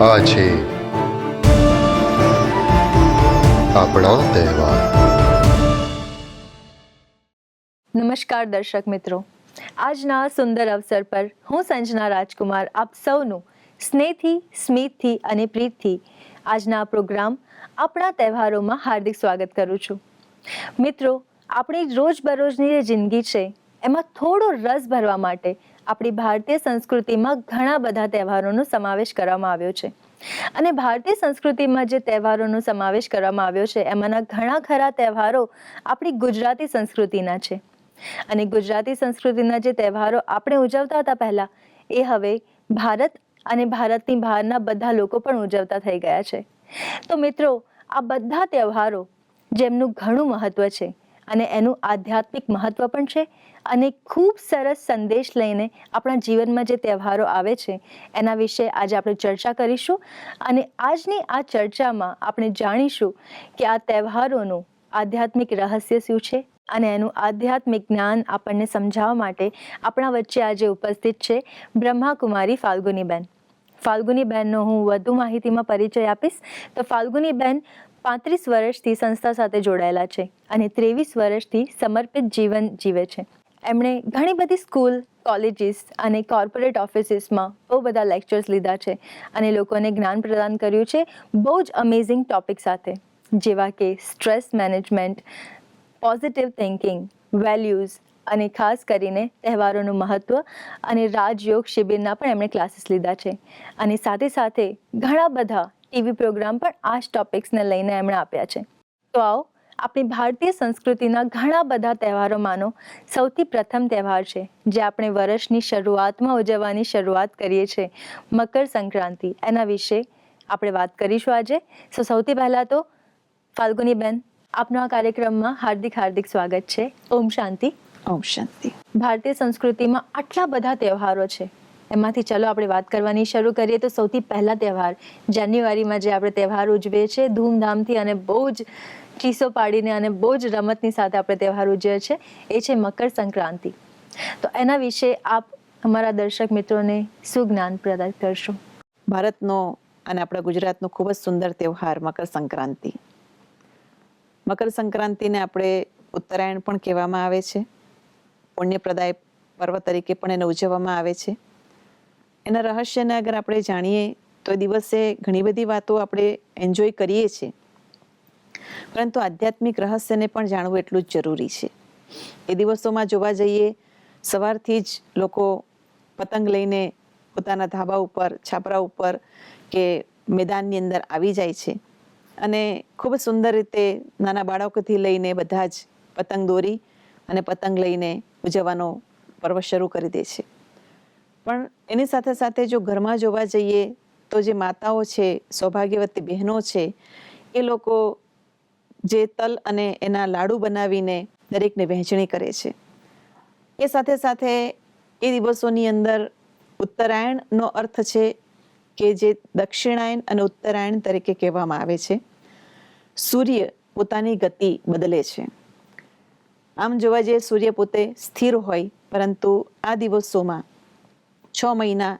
આ આપણા તહેવાર. નમસ્કાર દર્શક મિત્રો. આજના સુંદર અવસર પર હું સંજના રાજકુમાર આપ સૌનું સ્નેહથી, સ્મિતથી અને પ્રીતથી આજના પ્રોગ્રામ આપણા તહેવારોમાં હાર્દિક સ્વાગત કરું છું. મિત્રો, આપણી રોજબરોજની જે જિંદગી છે, એમાં થોડો રસ ભરવા માટે આપણી ભારતીય સંસ્કૃતિમાં ઘણા બધા તહેવારોનો સમાવેશ કરવામાં આવ્યો છે. અને ભારતીય સંસ્કૃતિમાં જે તહેવારોનો સમાવેશ કરવામાં આવ્યો છે, એમાંના ઘણા ખરા તહેવારો આપણી ગુજરાતી સંસ્કૃતિના છે. અને ગુજરાતી સંસ્કૃતિના જે તહેવારો આપણે ઉજવતા હતા પહેલા, એ હવે ભારત અને ભારતની બહારના બધા લોકો પણ ઉજવતા થઈ ગયા છે. તો મિત્રો, આ બધા તહેવારો, જેમનું ઘણું મહત્વ છે અને એનું આધ્યાત્મિક મહત્વ પણ છે અને ખૂબ સરસ સંદેશ લઈને આપણા જીવનમાં જે તહેવારો આવે છે, એના વિશે આજે આપણે ચર્ચા કરીશું અને આજની આ ચર્ચામાં આપણે જાણીશું કે આ તહેવારોનું આધ્યાત્મિક રહસ્ય શું છે અને એનું આધ્યાત્મિક જ્ઞાન આપણને સમજાવવા માટે આપણા વચ્ચે આજે ઉપસ્થિત છે બ્રહ્માકુમારી ફાલ્ગુનીબેન. ફાલ્ગુનીબેનનો હું વધુ માહિતીમાં પરિચય આપીશ. તો ફાલ્ગુનીબેન પાંત્રીસ વર્ષથી સંસ્થા સાથે જોડાયેલા છે અને ત્રેવીસ વર્ષથી સમર્પિત જીવન જીવે છે. એમણે ઘણી બધી સ્કૂલ, કોલેજીસ અને કોર્પોરેટ ઓફિસીસમાં બહુ બધા લેક્ચર્સ લીધા છે અને લોકોને જ્ઞાન પ્રદાન કર્યું છે બહુ જ અમેઝિંગ ટોપિક સાથે, જેવા કે stress management positive thinking values અને ખાસ કરીને તહેવારોનું મહત્ત્વ અને રાજયોગ શિબિરના પણ એમણે ક્લાસીસ લીધા છે. અને સાથે સાથે ઘણા બધા ટીવી પ્રોગ્રામ પણ આ જ ટોપિક્સને લઈને એમણે આપ્યા છે. તો આવો આપણી ભારતીય સંસ્કૃતિના ઘણા બધા તહેવારોમાંનો સૌથી પ્રથમ તહેવાર છે જે આપણે વર્ષની શરૂઆતમાં ઉજવવાની શરૂઆત કરીએ છીએ મકર સંક્રાંતિ. એના વિશે આપણે વાત કરીશું આજે. સો સૌથી પહેલાં તો ફાલ્ગુનીબેન આપનો આ કાર્યક્રમમાં હાર્દિક હાર્દિક સ્વાગત છે. ઓમ શાંતિ. ઓમ શાંતિ. ભારતીય સંસ્કૃતિમાં આટલા બધા તહેવારો છે એમાંથી ચલો આપણે વાત કરવાની શરૂ કરીએ તો સૌથી પહેલા તહેવાર. જાન્યુઆરીમાં જે આપણે તહેવાર ઉજવીએ છીએ, ધૂમધામથી અને બહુ જ ચીસો પાડીને અને બહુ જ રમતની સાથે આપણે તહેવાર ઉજવીએ છીએ, એ છે મકર સંક્રાંતિ. તો એના વિશે આપ અમારા દર્શક મિત્રોને શું જ્ઞાન પ્રદાન કરશો? ભારતનો અને આપણા ગુજરાતનો ખૂબ જ સુંદર તહેવાર મકર સંક્રાંતિ. મકર સંક્રાંતિને આપણે ઉત્તરાયણ પણ કહેવામાં આવે છે. પુણ્યપ્રદાય પર્વ તરીકે પણ એને ઉજવવામાં આવે છે. એના રહસ્યને અગર આપણે જાણીએ, તો દિવસે ઘણી બધી વાતો આપણે એન્જોય કરીએ છીએ. પરંતુ આધ્યાત્મિક રહસ્યને પણ જાણવું એટલું જ જરૂરી છે. એ દિવસોમાં જોવા જઈએ, સવારથી જ લોકો પતંગ લઈને પોતાના ધાબા ઉપર, છાપરા ઉપર કે મેદાનની અંદર આવી જાય છે. અને ખૂબ સુંદર રીતે નાના બાળકોથી લઈને બધા જ પતંગ દોરી અને પતંગ લઈને ઉજવવાનો પર્વ શરૂ કરી દે છે. પણ એની સાથે સાથે જો ઘરમાં જોવા જઈએ તો જે માતાઓ છે, સૌભાગ્યવતી બહેનો છે, એ લોકો જે તલ અને એના લાડુ બનાવીને દરેકને વહેંચણી કરે છે. એ સાથે સાથે એ દિવસોની અંદર ઉત્તરાયણનો અર્થ છે કે જે દક્ષિણાયન અને ઉત્તરાયણ તરીકે કહેવામાં આવે છે. સૂર્ય પોતાની ગતિ બદલે છે. આમ જોવા જઈએ સૂર્ય પોતે સ્થિર હોય, પરંતુ આ દિવસોમાં છ મહિના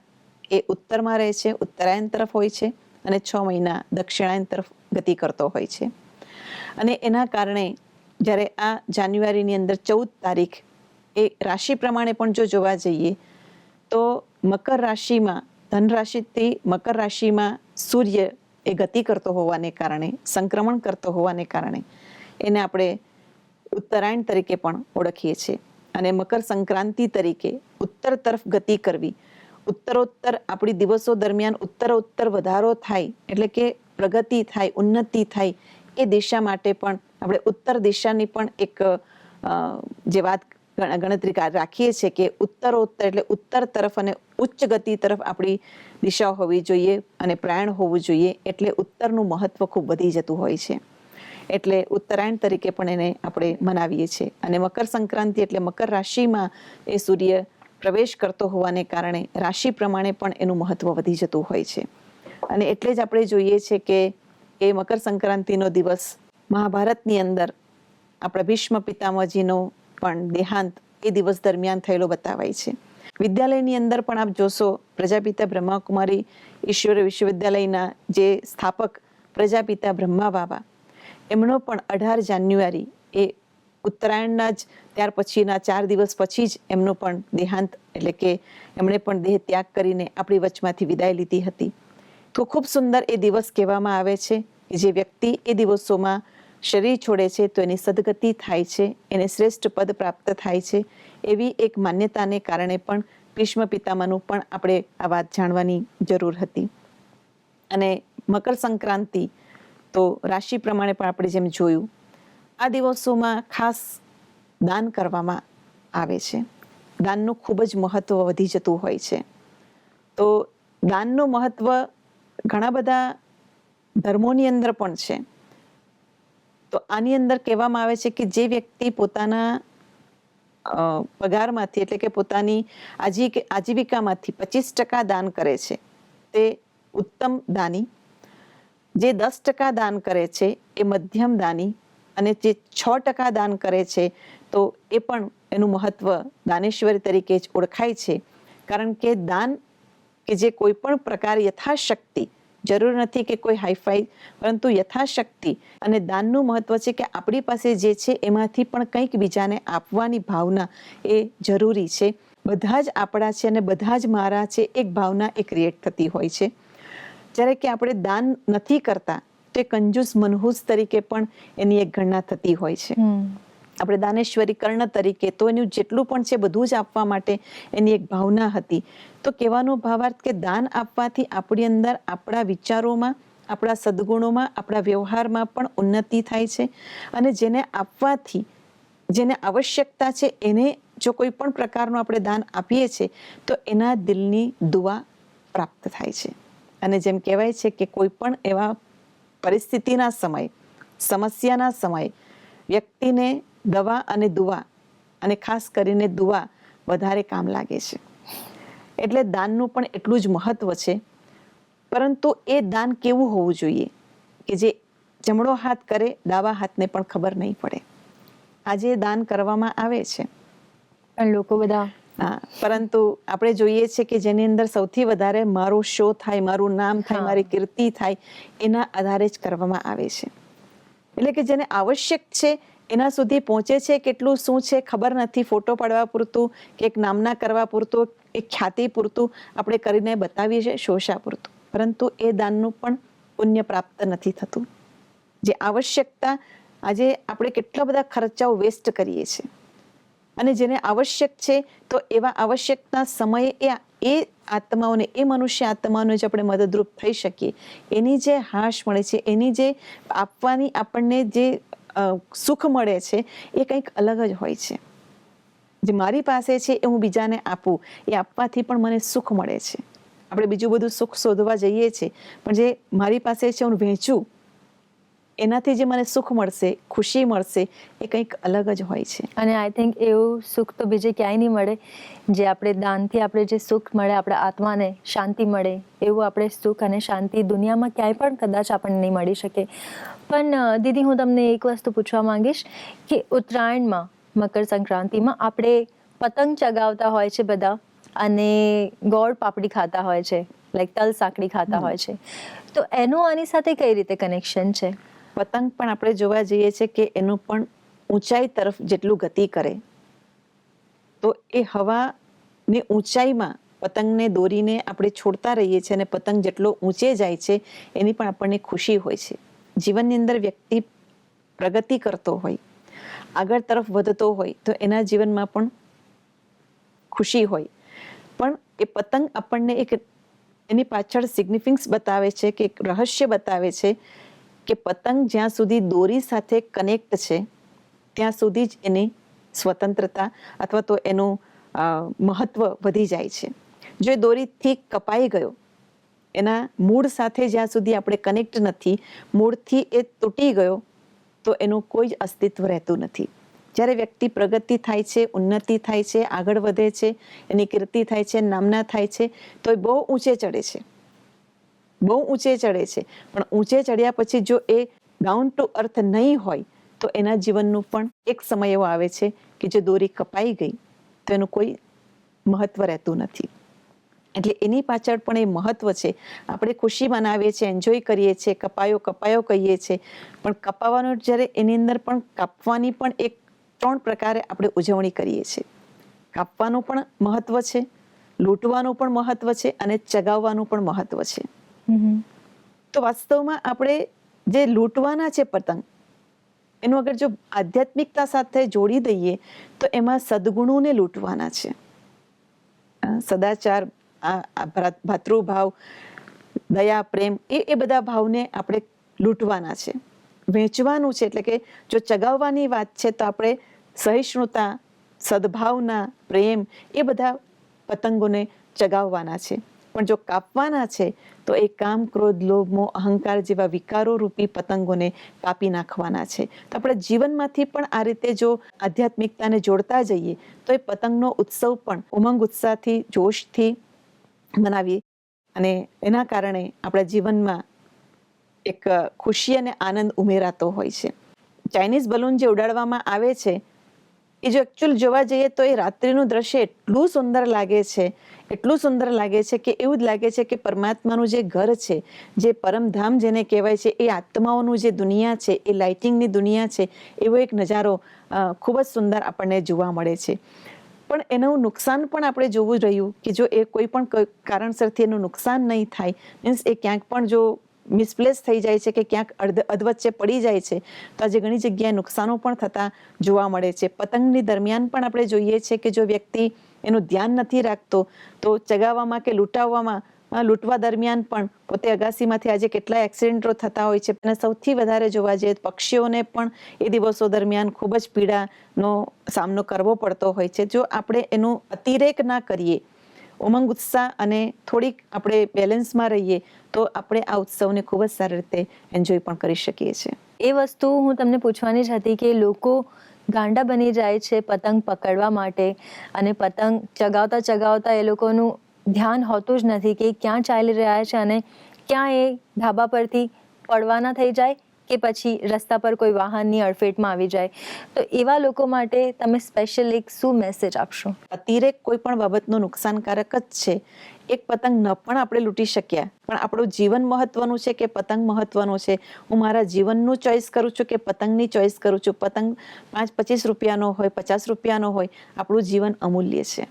એ ઉત્તરમાં રહે છે, ઉત્તરાયણ તરફ હોય છે અને છ મહિના દક્ષિણાયન તરફ ગતિ કરતો હોય છે. અને એના કારણે જ્યારે આ જાન્યુઆરીની અંદર ચૌદ તારીખ એ રાશિ પ્રમાણે પણ જો જોવા જઈએ તો મકર રાશિમાં ધન રાશિથી મકર રાશિમાં સૂર્ય એ ગતિ કરતો હોવાને કારણે, સંક્રમણ કરતો હોવાને કારણે એને આપણે ઉત્તરાયણ તરીકે પણ ઓળખીએ છીએ. અને મકર સંક્રાંતિ તરીકે ઉત્તર તરફ ગતિ કરવી. ઉત્તરોત્તર આપણી દિવસો દરમિયાન ઉત્તરોત્તર વધારો થાય, એટલે કે પ્રગતિ થાય, ઉન્નતિ થાય, એ દિશા માટે પણ આપણે ઉત્તર દિશાની પણ એક જે વાત ગણતરી રાખીએ છીએ કે ઉત્તરોત્તર એટલે ઉત્તર તરફ અને ઉચ્ચ ગતિ તરફ આપણી દિશા હોવી જોઈએ અને પ્રયાણ હોવું જોઈએ, એટલે ઉત્તરનું મહત્વ ખૂબ વધી જતું હોય છે. એટલે ઉત્તરાયણ તરીકે પણ એને આપણે મનાવીએ છીએ. અને મકર સંક્રાંતિ એટલે મકર રાશિમાં એ સૂર્ય પ્રવેશ કરતો હોવાને કારણે રાશિ પ્રમાણે પણ એનું મહત્વ વધી જતું હોય છે. અને એટલે જ આપણે જોઈએ છે કે એ મકર સંક્રાંતિનો દિવસ મહાભારતની અંદર આપણા ભીષ્મ પિતામહજીનો પણ દેહાંત એ દિવસ દરમિયાન થયેલો બતાવાય છે. વિદ્યાલયની અંદર પણ આપ જોશો પ્રજાપિતા બ્રહ્માકુમારી ઈશ્વર વિશ્વવિદ્યાલયના જે સ્થાપક પ્રજાપિતા બ્રહ્મા બાબા એમનો પણ અઢાર જાન્યુઆરી એ ઉત્તરાયણના જ, ત્યાર પછીના ચાર દિવસ પછી જ એમનો પણ દેહાંત, એટલે કે એમણે પણ દેહ ત્યાગ કરીને આપણી વચમાંથી વિદાય લીધી હતી. તો ખૂબ સુંદર એ દિવસ કહેવામાં આવે છે કે જે વ્યક્તિ એ દિવસોમાં શરીર છોડે છે તો એની સદગતિ થાય છે, એને શ્રેષ્ઠ પદ પ્રાપ્ત થાય છે, એવી એક માન્યતાને કારણે પણ ભીષ્મ પિતામાનું પણ આપણે આ વાત જાણવાની જરૂર હતી. અને મકર સંક્રાંતિ તો રાશિ પ્રમાણે પણ આપણે જેમ જોયું આ દિવસોમાં ખાસ દાન કરવામાં આવે છે. દાનનું ખૂબ જ મહત્વ વધી જતું હોય છે. તો દાનનું મહત્વ ઘણા બધા ધર્મોની અંદર પણ છે. તો આની અંદર કહેવામાં આવે છે કે જે વ્યક્તિ પોતાના પગારમાંથી એટલે કે પોતાની આજી, આજીવિકામાંથી પચીસ ટકા દાન કરે છે, તે ઉત્તમ દાની. જે દસ ટકા દાન કરે છે, એ મધ્યમ દાની. અને જે છ ટકા દાન કરે છે, તો એ પણ એનું મહત્વ દાનેશ્વરી તરીકે જ ઓળખાય છે. કારણ કે દાન કે જે કોઈ પણ પ્રકાર યથાશક્તિ, જરૂર નથી કે કોઈ હાઈફાઈ, પરંતુ યથાશક્તિ અને દાનનું મહત્વ છે કે આપણી પાસે જે છે એમાંથી પણ કંઈક બીજાને આપવાની ભાવના એ જરૂરી છે. બધા જ આપણા છે અને બધા જ મારા છે એક ભાવના એ ક્રિએટ થતી હોય છે. જ્યારે કે આપણે દાન નથી કરતા તો કંજુસ મનહૂસ તરીકે પણ એની એક ગણના થતી હોય છે. આપણે દાનેશ્વરી કર્ણ તરીકે તો એનું જેટલું પણ છે બધું જ આપવા માટે એની એક ભાવના હતી. તો કહેવાનો ભાવાર્થ કે દાન આપવાથી આપણી અંદર આપણા વિચારોમાં આપણા સદગુણોમાં આપણા વ્યવહારમાં પણ ઉન્નતિ થાય છે. અને જેને આપવાથી જેને આવશ્યકતા છે એને જો કોઈ પણ પ્રકારનું આપણે દાન આપીએ છીએ તો એના દિલની દુઆ પ્રાપ્ત થાય છે. અને જેમ કહેવાય છે કે કોઈ પણ એવા પરિસ્થિતિના સમય, સમસ્યાના સમય વ્યક્તિને દવા અને દુવા અને ખાસ કરીને દુવા વધારે કામ લાગે છે. એટલે દાનનું પણ એટલું જ મહત્વ છે. પરંતુ એ દાન કેવું હોવું જોઈએ? કે જે જમણો હાથ કરે, ડાબા હાથને પણ ખબર નહીં પડે. આજે દાન કરવામાં આવે છે. લોકો બધા હા પરંતુ આપણે જોઈએ છે કે જેની અંદર સૌથી વધારે મારો શો થાય મારું નામ થાય મારી કીર્તિ થાય એના આધારે જ કરવામાં આવે છે. એટલે કે જેને આવશ્યક છે એના સુધી પહોંચે છે કેટલું શું છે ખબર નથી. ફોટો પાડવા પૂરતું કે એક નામના કરવા પૂરતું એક ખ્યાતિ પૂરતું આપણે કરીને બતાવીએ છીએ શોષા પૂરતું. પરંતુ એ દાનનું પણ પુણ્ય પ્રાપ્ત નથી થતું. જે આવશ્યકતા આજે આપણે કેટલા બધા ખર્ચાઓ વેસ્ટ કરીએ છીએ. અને જેને આવશ્યક છે, તો એવા આવશ્યકના સમયે એ એ આત્માઓને, એ મનુષ્ય આત્માઓને જે આપણે મદદરૂપ થઈ શકીએ. એની જે હાશ મળે છે, એની જે આપવાની આપણને જે સુખ મળે છે, એ કંઈક અલગ જ હોય છે. જે મારી પાસે છે, એ હું બીજાને આપું, એ આપવાથી પણ મને સુખ મળે છે. આપણે બીજું બધું સુખ શોધવા જઈએ છીએ, પણ જે મારી પાસે છે, હું વહેંચું એનાથી જે મને સુખ મળશે ખુશી મળશે એ કંઈક અલગ જ હોય છે. અને આઈ થિંક એવું સુખ તો બીજે ક્યાંય નહીં મળે. જે આપણે દાનથી આપણે જે સુખ મળે આપણા આત્માને શાંતિ મળે એવું આપણે સુખ અને શાંતિ દુનિયામાં ક્યાંય પણ કદાચ આપણને નહીં મળી શકે. પણ દીદી હું તમને એક વસ્તુ પૂછવા માંગીશ કે ઉત્તરાયણમાં મકર સંક્રાંતિમાં આપણે પતંગ ચગાવતા હોય છે બધા અને ગોળ પાપડી ખાતા હોય છે લાઈક તલ સાંકડી ખાતા હોય છે. તો એનું આની સાથે કઈ રીતે કનેક્શન છે? પતંગ પણ આપણે જોવા જઈએ છે કે એનું પણ ઊંચાઈ તરફ જેટલું ગતિ કરે, તો એ હવાની ઊંચાઈમાં પતંગને દોરીને આપણે છોડતા રહીએ છીએ અને પતંગ જેટલો ઊંચે જાય છે, એની પણ આપણને ખુશી હોય છે. જીવનની અંદર વ્યક્તિ પ્રગતિ કરતો હોય, આગળ તરફ વધતો હોય, તો એના જીવનમાં પણ ખુશી હોય. પણ એ પતંગ આપણને એક એની પાછળ સિગ્નિફિકન્સ બતાવે છે કે એક રહસ્ય બતાવે છે કે પતંગ જ્યાં સુધી દોરી સાથે કનેક્ટ છે, ત્યાં સુધી જ એની સ્વતંત્રતા અથવા તો એનું મહત્વ વધી જાય છે. જો દોરીથી કપાઈ ગયો, એના મૂળ સાથે જ્યાં સુધી આપણે કનેક્ટ નથી, મૂળથી એ તૂટી ગયો, તો એનું કોઈ જ અસ્તિત્વ રહેતું નથી. જ્યારે વ્યક્તિ પ્રગતિ થાય છે, ઉન્નતિ થાય છે, આગળ વધે છે, એની કીર્તિ થાય છે, નામના થાય છે, તો એ બહુ ઊંચે ચડે છે. બહુ ઊંચે ચડે છે. પણ ઊંચે ચડ્યા પછી જો એ ડાઉન ટુ અર્થ નહીં હોય, તો એના જીવનનું પણ એક સમય એવો આવે છે કે જો દોરી કપાઈ ગઈ, તો એનું કોઈ મહત્વ રહેતું નથી. એટલે એની પાછળ પણ એ મહત્વ છે. આપણે ખુશી મનાવીએ છીએ એન્જોય કરીએ છીએ, કપાયો કપાયો કહીએ છીએ. પણ કપાવાનો જ્યારે એની અંદર પણ કાપવાની પણ એક ત્રણ પ્રકારે આપણે ઉજવણી કરીએ છીએ. કાપવાનું પણ મહત્વ છે, લૂંટવાનું પણ મહત્વ છે અને ચગાવવાનું પણ મહત્વ છે. તો વાસ્તવમાં આપણે જે લૂંટવાના છે પતંગ, એનું અગર જો આધ્યાત્મિકતા સાથે જોડી દઈએ, તો એમાં સદગુણોને લૂંટવાના છે. સદાચાર ભાતૃભાવ દયા, પ્રેમ, એ એ બધા ભાવને આપણે લૂંટવાના છે. વેચવાનું છે એટલે કે જો ચગાવવાની વાત છે, તો આપણે સહિષ્ણુતા, સદભાવના, પ્રેમ, એ બધા પતંગોને ચગાવવાના છે. પણ જો કાપવાના છે, તો એ કામ, ક્રોધ, લોભ, મોહ, અહંકાર જેવા વિકારો રૂપી પતંગોને કાપી નાખવાના છે. તો આપણે જીવનમાંથી પણ આ રીતે જો આધ્યાત્મિકતાને જોડતા જઈએ, તો એ પતંગનો ઉત્સવ પણ ઉમંગ ઉત્સાહથી, જોશથી મનાવીએ. અને એના કારણે આપણા જીવનમાં એક ખુશી અને આનંદ ઉમેરાતો હોય છે. ચાઇનીઝ બલૂન જે ઉડાડવામાં આવે છે એ જો એકચ્યુઅલ જોવા જઈએ તો એ રાત્રિનું દ્રશ્ય એટલું સુંદર લાગે છે, એટલું સુંદર લાગે છે કે એવું જ લાગે છે કે પરમાત્માનું જે ઘર છે, જે પરમધામ જેને કહેવાય છે, એ આત્માઓનું જે દુનિયા છે, એ લાઇટિંગની દુનિયા છે, એવો એક નજારો ખૂબ જ સુંદર આપણને જોવા મળે છે. પણ એનું નુકસાન પણ આપણે જોવું રહ્યું કે જો એ કોઈ પણ કારણસરથી એનું નુકસાન નહીં થાય મીન્સ એ ક્યાંક પણ જો મિસપ્લેસ થઈ જાય છે કે ક્યાંક અર્ધ અધવચ્ચે પડી જાય છે, તો આજે ઘણી જગ્યાએ નુકસાનો પણ થતા જોવા મળે છે. પતંગની દરમિયાન પણ આપણે જોઈએ છે કે જો વ્યક્તિ એનું ધ્યાન નથી રાખતો, તો ચગાવવામાં કે લૂંટાવવામાં લૂંટવા દરમિયાન પણ પોતે અગાસીમાંથી આજે કેટલા એક્સિડન્ટો થતા હોય છે. અને સૌથી વધારે જોવા જઈએ પક્ષીઓને પણ એ દિવસો દરમિયાન ખૂબ જ પીડાનો સામનો કરવો પડતો હોય છે. જો આપણે એનું અતિરેક ના કરીએ ઉમંગ, ઉત્સાહ અને થોડીક આપણે બેલેન્સમાં રહીએ તો આપણે આ ઉત્સવને ખૂબ જ સારી રીતે એન્જોય પણ કરી શકીએ છીએ. એ વસ્તુ હું તમને પૂછવાની જ હતી કે લોકો ગાંડા બની જાય છે પતંગ પકડવા માટે અને પતંગ ચગાવતા ચગાવતા એ લોકોનું ધ્યાન હોતું જ નથી કે ક્યાં ચાલી રહ્યા છે અને ક્યાં એ ધાબા પરથી પડવાના થઈ જાય કે પછી રસ્તા પર કોઈ વાહનની અડફેટમાં આવી જાય. તો એવા લોકો માટે તમે સ્પેશિયલ એક શું મેસેજ આપશો? અતિરેક કોઈ પણ બાબતનું નુકસાનકારક જ છે. એક પતંગ ન પણ આપણે લૂંટી શક્યા પણ આપણું જીવન મહત્વનું છે કે પતંગ મહત્વનું છે? હું મારા જીવનનું ચોઈસ કરું છું કે પતંગની ચોઈસ કરું છું? પતંગ પાંચ પચીસ રૂપિયાનો હોય, પચાસ રૂપિયાનો હોય, આપણું જીવન અમૂલ્ય છે.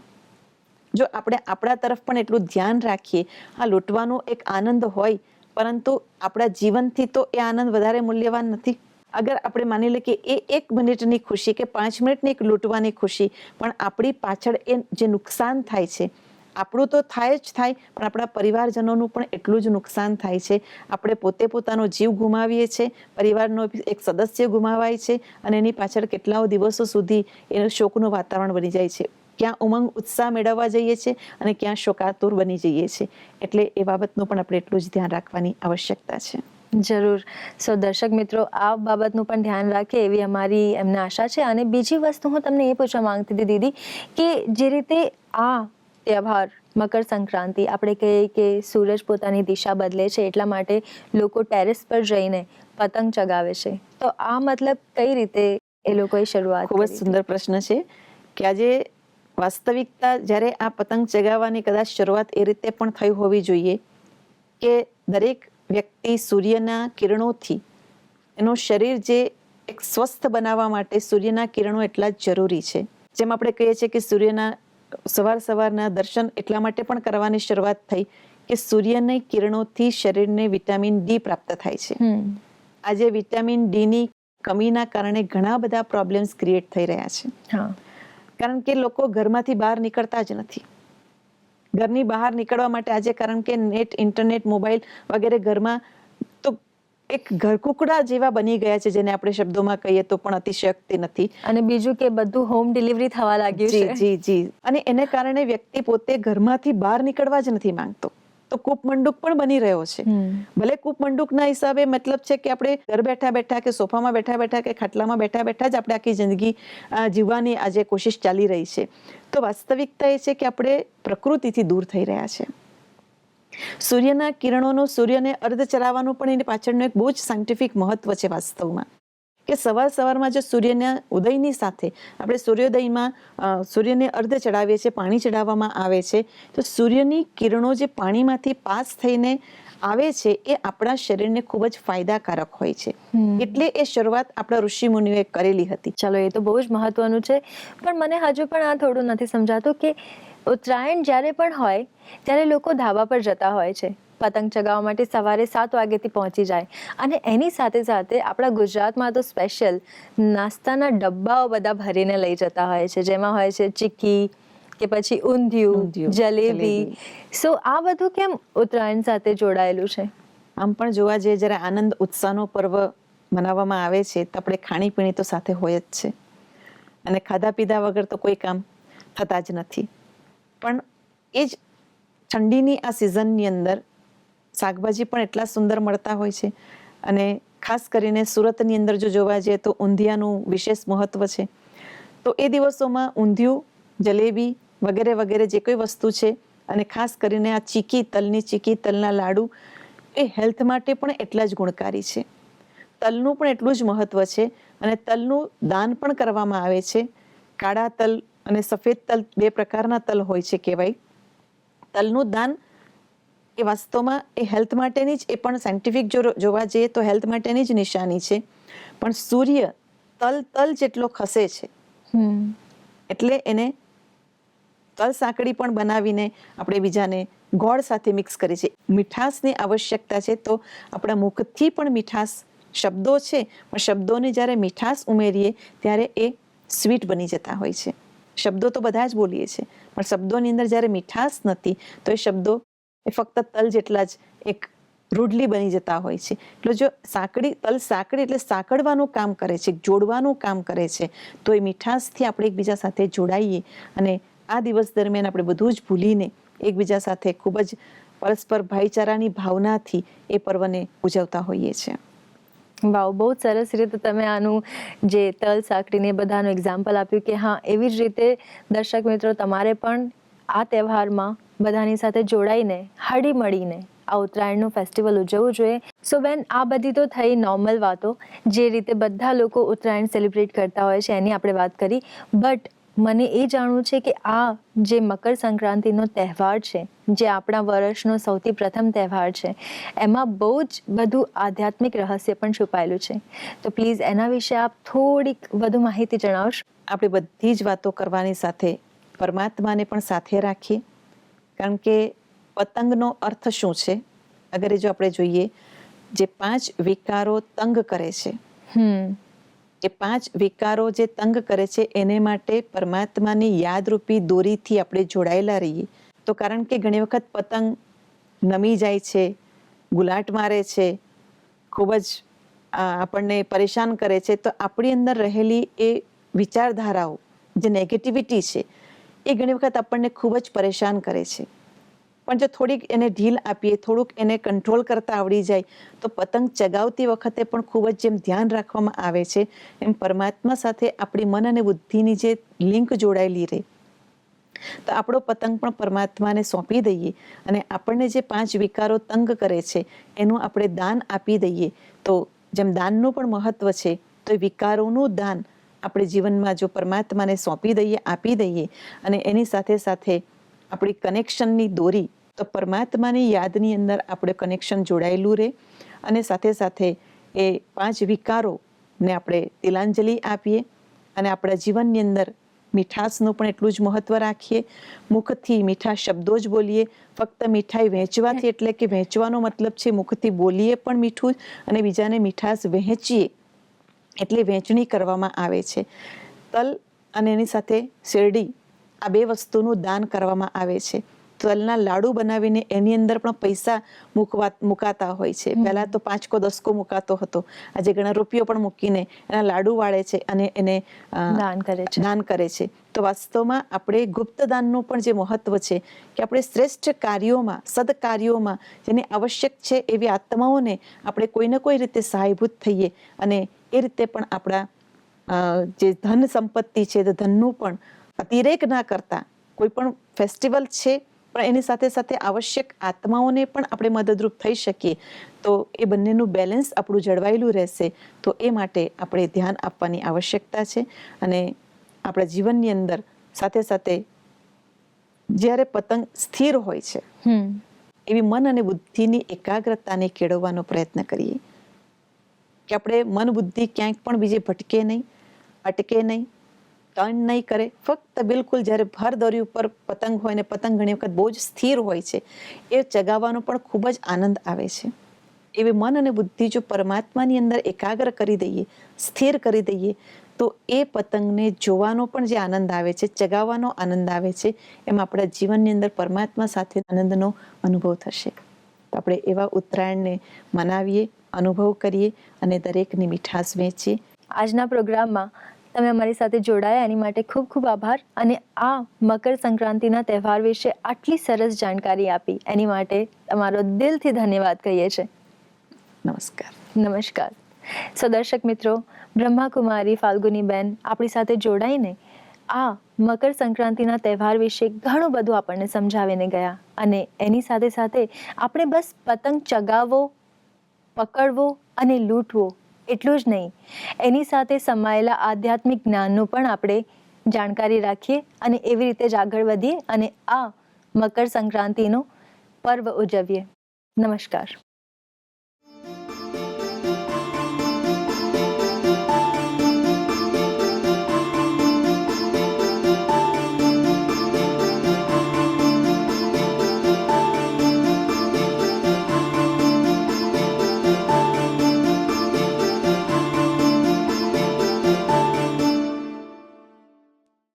જો આપણે આપણા તરફ પણ એટલું ધ્યાન રાખીએ, આ લૂંટવાનો એક આનંદ હોય પરંતુ આપણા જીવનથી તો એ આનંદ વધારે મૂલ્યવાન નથી. અગર આપણે માની લઈએ કે એ એક મિનિટની ખુશી કે પાંચ મિનિટની એક લૂંટવાની ખુશી, પણ આપણી પાછળ એ જે નુકસાન થાય છે, આપણું તો થાય જ થાય, પણ આપણા પરિવારજનોનું પણ એટલું જ નુકસાન થાય છે. આપણે પોતે પોતાનો જીવ ગુમાવીએ છીએ પરિવારનો એક સદસ્ય ગુમાવાય છે, અને એની પાછળ કેટલાઓ દિવસો સુધી એનો શોકનું વાતાવરણ બની જાય છે. ક્યાં ઉમંગ ઉત્સાહ મેળવવા જઈએ છીએ અને ક્યાં શોકાતુર બની જઈએ છીએ. એટલે એ બાબતનું પણ આપણે એટલું જ ધ્યાન રાખવાની આવશ્યકતા છે. જરૂર. સો દર્શક મિત્રો આ બાબતનું પણ ધ્યાન રાખે એવી અમારી એમને આશા છે. અને બીજી વસ્તુ હું તમને એ પૂછવા માંગતી હતી દીદી કે જે રીતે આ તહેવાર મકર સંક્રાંતિ આપણે કહીએ કે સૂરજ પોતાની દિશા બદલે છે એટલા માટે લોકો ટેરેસ પર જઈને પતંગ ચગાવે છે. તો આ મતલબ કઈ રીતે એ લોકોએ શરૂઆત ખૂબ જ સુંદર પ્રશ્ન છે કે આજે વાસ્તવિકતા જ્યારે આ પતંગ ચગાવવાની કદાચ શરૂઆત એ રીતે પણ થઈ હોવી જોઈએ કે દરેક વ્યક્તિ સૂર્યના કિરણોથી એનું શરીર જે એક સ્વસ્થ બનાવવા માટે સૂર્યના કિરણો એટલા જ જરૂરી છે. જેમ આપણે કહીએ છીએ કે સૂર્યના સવાર સવારના દર્શન એટલા માટે પણ કરવાની શરૂઆત થઈ કે સૂર્યની કિરણોથી શરીરને વિટામિન ડી પ્રાપ્ત થાય છે. આજે વિટામિન ડી ની કમીના કારણે ઘણા બધા પ્રોબ્લેમ્સ ક્રિએટ થઈ રહ્યા છે. હા. કારણ કે લોકો ઘરમાંથી બહાર નીકળતા જ નથી. ઘરની બહાર નીકળવા માટે આજે કારણ કે નેટ ઇન્ટરનેટ મોબાઈલ વગેરે ઘરમાં તો એક ઘરકુકડા જેવા બની ગયા છે જેને આપણે શબ્દોમાં કહીએ તો પણ અતિશયોક્તિ નથી. અને બીજું કે બધું હોમ ડિલિવરી થવા લાગ્યું છે. જી જી. અને એને કારણે વ્યક્તિ પોતે ઘરમાંથી બહાર નીકળવા જ નથી માંગતો. તો કૂપમંડુક પણ બની રહ્યો છે. ભલે કૂપમંડુકના હિસાબે મતલબ છે કે આપણે ઘર બેઠા બેઠા કે સોફામાં બેઠા બેઠા કે ખાટલામાં બેઠા બેઠા જ આપણે આખી જિંદગી જીવવાની આજે કોશિશ ચાલી રહી છે. તો વાસ્તવિકતા એ છે કે આપણે પ્રકૃતિથી દૂર થઈ રહ્યા છે. સૂર્યના કિરણોનું સૂર્યને અર્ધ ચલાવવાનું પણ એની પાછળનું એક બહુ જ સાયન્ટિફિક મહત્વ છે વાસ્તવમાં. કે સવાર સવારમાં જો સૂર્યના ઉદયની સાથે આપણે સૂર્યોદયમાં સૂર્યને અર્ધ ચડાવીએ છીએ પાણી ચડાવવામાં આવે છે તો સૂર્યની કિરણો જે પાણીમાંથી પાસ થઈને આવે છે એ આપણા શરીરને ખૂબ જ ફાયદાકારક હોય છે. એટલે એ શરૂઆત આપણા ઋષિ મુનિઓએ કરેલી હતી. ચલો એ તો બહુ જ મહત્વનું છે. પણ મને હજુ પણ આ થોડું નથી સમજાતું કે ઉત્તરાયણ જ્યારે પણ હોય ત્યારે લોકો ધાબા પર જતા હોય છે. પતંગ ચગાવવા માટે સવારે સાત વાગ્યાથી પહોંચી જાય. અને એની સાથે સાથે આપણા ગુજરાતમાં તો સ્પેશિયલ નાસ્તાના ડબ્બાઓ બધા ભરીને લઈ જતા હોય છે. જેમાં હોય છે ચીક્કી કે પછી ઊંધિયું જલેબી. સો આ બધું કેમ ઉત્તરાયણ સાથે જોડાયેલું છે? આમ પણ જોવા જઈએ જ્યારે આનંદ ઉત્સાહનો પર્વ મનાવવામાં આવે છે તો આપણે ખાણીપીણી તો સાથે હોય જ છે. અને ખાધા પીધા વગર તો કોઈ કામ થતા જ નથી. પણ એ જ ઠંડીની આ સિઝનની અંદર શાકભાજી પણ એટલા સુંદર મળતા હોય છે. અને ખાસ કરીને સુરતની અંદર જો જોવા જઈએ તો ઊંધિયાનું વિશેષ મહત્વ છે. તો એ દિવસોમાં ઊંધિયું, જલેબી વગેરે વગેરે જે કોઈ વસ્તુ છે અને ખાસ કરીને આ ચીકી તલની, ચીકી તલના લાડુ એ હેલ્થ માટે પણ એટલા જ ગુણકારી છે. તલનું પણ એટલું જ મહત્વ છે અને તલનું દાન પણ કરવામાં આવે છે. કાળા તલ અને સફેદ તલ બે પ્રકારના તલ હોય છે કહેવાય. તલનું દાન એ વાસ્તવમાં એ હેલ્થ માટેની જ એ પણ સાયન્ટિફિક જો જોવા જઈએ તો હેલ્થ માટેની જ નિશાની છે. પણ સૂર્ય તલ તલ જેટલો ખસે છે. એટલે એને તલ સાંકળી પણ બનાવીને આપણે બીજાને ગોળ સાથે મિક્સ કરીએ છીએ. મીઠાશની આવશ્યકતા છે તો આપણા મુખથી પણ મીઠાશ શબ્દો છે પણ શબ્દોને જ્યારે મીઠાશ ઉમેરીએ ત્યારે એ સ્વીટ બની જતા હોય છે. શબ્દો તો બધા જ બોલીએ છીએ પણ શબ્દોની અંદર જ્યારે મીઠાશ નથી તો એ શબ્દો એ ફક્ત તલ જેટલા જ એક રૂડલી બની જતા હોય છે. એટલે જો સાંકડી, તલ સાંકડી એટલે સાંકળવાનું કામ કરે છે, જોડવાનું કામ કરે છે, તો એ મીઠાશથી આપણે એકબીજા સાથે જોડાઈએ અને આ દિવસ દરમિયાન આપણે બધું જ ભૂલીને એકબીજા સાથે ખૂબ જ પરસ્પર ભાઈચારાની ભાવનાથી એ પર્વને ઉજવતા હોઈએ છીએ. વાવ, બહુ સરસ રીતે તમે આનું જે તલ સાંકળીને બધાનું એક્ઝામ્પલ આપ્યું કે હા, એવી જ રીતે દર્શક મિત્રો તમારે પણ આ તહેવારમાં બધાની સાથે જોડાઈને, હળી મળીને આ ઉત્તરાયણનું ફેસ્ટિવલ ઉજવવું જોઈએ. સો બેન આ બધી તો થઈ નોર્મલ વાતો. જે રીતે બધા લોકો ઉત્તરાયણ સેલિબ્રેટ કરતા હોય છે, એની આપણે વાત કરી. બટ મને એ જાણવું છે કે આ જે મકર સંક્રાંતિનો તહેવાર છે, જે આપણા વર્ષનો સૌથી પ્રથમ તહેવાર છે, એમાં બહુ જ બધું આધ્યાત્મિક રહસ્ય પણ છુપાયેલું છે. તો પ્લીઝ એના વિશે આપ થોડીક વધુ માહિતી જણાવશો? આપણે બધી જ વાતો કરવાની સાથે, પરમાત્માને પણ સાથે રાખીએ. કારણ કે પતંગનો અર્થ શું છે? અગર એ જો આપણે જોઈએ જે પાંચ વિકારો તંગ કરે છે એ પાંચ વિકારો જે તંગ કરે છે એને માટે પરમાત્માની યાદરૂપી દોરીથી આપણે જોડાયેલા રહીએ. તો કારણ કે ઘણી વખત પતંગ નમી જાય છે ગુલાટ મારે છે ખૂબ જ આપણને પરેશાન કરે છે તો આપણી અંદર રહેલી એ વિચારધારાઓ જે નેગેટિવિટી છે એ ઘણી વખત આપણને ખૂબ જ પરેશાન કરે છે. પણ જો થોડીક એને ઢીલ આપીએ, થોડુંક એને કંટ્રોલ કરતા આવડી જાય, તો પતંગ ચગાવતી વખતે પણ ખૂબ જ જેમ ધ્યાન રાખવામાં આવે છે, એમ પરમાત્મા સાથે આપણી મન અને બુદ્ધિની જે લિંક જોડાયેલી રહે. તો આપણો પતંગ પણ પરમાત્માને સોંપી દઈએ અને આપણને જે પાંચ વિકારો તંગ કરે છે, એનું આપણે દાન આપી દઈએ. તો જેમ દાનનું પણ મહત્વ છે, તો વિકારોનું દાન આપણે જીવનમાં જો પરમાત્માને સોંપી દઈએ, આપી દઈએ અને એની સાથે સાથે આપણી કનેક્શનની દોરી, તો પરમાત્માની યાદની અંદર આપણે કનેક્શન જોડાયેલું રહે અને સાથે સાથે એ પાંચ વિકારોને આપણે તિલાંજલિ આપીએ અને આપણા જીવનની અંદર મીઠાશનું પણ એટલું જ મહત્વ રાખીએ. મુખથી મીઠા શબ્દો જ બોલીએ. ફક્ત મીઠાઈ વહેંચવાથી એટલે કે વહેંચવાનો મતલબ છે મુખથી બોલીએ પણ મીઠું અને બીજાને મીઠાશ વહેંચીએ. એટલે વહેંચણી કરવામાં આવે છે. તલ અને એની સાથે શેરડી આ બે વસ્તુનું દાન કરવામાં આવે છે. તલના લાડુ બનાવીને એની અંદર પણ પૈસા મૂકવા મુકાતા હોય છે. પહેલા તો પાંચકો દસકો મુકાતો હતો. આજે ઘણા રૂપિયો પણ મૂકીને એના લાડુ વાળે છે અને એને દાન કરે છે. દાન કરે છે. તો વાસ્તવમાં આપણે ગુપ્ત દાનનું પણ જે મહત્વ છે કે આપણે શ્રેષ્ઠ કાર્યોમાં સદકાર્યોમાં જેને આવશ્યક છે એવી આત્માઓને આપણે કોઈને કોઈ રીતે સહાયભૂત થઈએ અને એ રીતે પણ આપણા જે ધન સંપત્તિ છે તે ધનનું પણ અતિરેક ના કરતા કોઈ પણ ફેસ્ટિવલ છે પણ એની સાથે સાથે આવશ્યક આત્માઓને પણ આપણે મદદરૂપ થઈ શકીએ. તો એ બંનેનું બેલેન્સ આપણું જળવાયેલું રહેશે. તો એ માટે આપણે ધ્યાન આપવાની આવશ્યકતા છે. અને આપણા જીવનની અંદર સાથે સાથે જ્યારે પતંગ સ્થિર હોય છે હમ. એવી મન અને બુદ્ધિની એકાગ્રતાને કેળવવાનો પ્રયત્ન કરીએ. કે આપણે મન બુદ્ધિ ક્યાંક પણ બીજે ભટકે નહીં અટકે નહીં ટર્ન નહીં કરે. ફક્ત બિલકુલ જ્યારે ભર દોરી ઉપર પતંગ હોય ને પતંગ ઘણી વખત બહુ જ સ્થિર હોય છે, એ ચગાવવાનો પણ ખૂબ જ આનંદ આવે છે. એવી મન અને બુદ્ધિ જો પરમાત્માની અંદર એકાગ્ર કરી દઈએ, સ્થિર કરી દઈએ, તો એ પતંગને જોવાનો પણ જે આનંદ આવે છે, ચગાવવાનો આનંદ આવે છે, એમાં આપણા જીવનની અંદર પરમાત્મા સાથે આનંદનો અનુભવ થશે. તો આપણે એવા ઉત્તરાયણને મનાવીએ, અનુભવ કરીએ અને દરેકની મીઠાશ વહેંચીએ. આજના પ્રોગ્રામમાં તમે અમારી સાથે જોડાયા એની માટે ખૂબ ખૂબ આભાર. અને આ મકર સંક્રાંતિના તહેવાર વિશે આટલી સરસ જાણકારી આપી એની માટે તમારો દિલથી ધન્યવાદ કહીએ છીએ. નમસ્કાર. નમસ્કાર. સો દર્શક મિત્રો બ્રહ્માકુમારી ફાલ્ગુનીબેન આપણી સાથે જોડાઈને આ મકર સંક્રાંતિના તહેવાર વિશે ઘણું બધું આપણને સમજાવીને ગયા. અને એની સાથે સાથે આપણે બસ પતંગ ચગાવવો પકડવો અને લૂંટવો એટલું જ નહીં. એની સાથે સમાયેલા આધ્યાત્મિક જ્ઞાનનું પણ આપણે જાણકારી રાખીએ અને એવી રીતે જ આગળ વધીએ અને આ મકર સંક્રાંતિનો પર્વ ઉજવીએ. નમસ્કાર.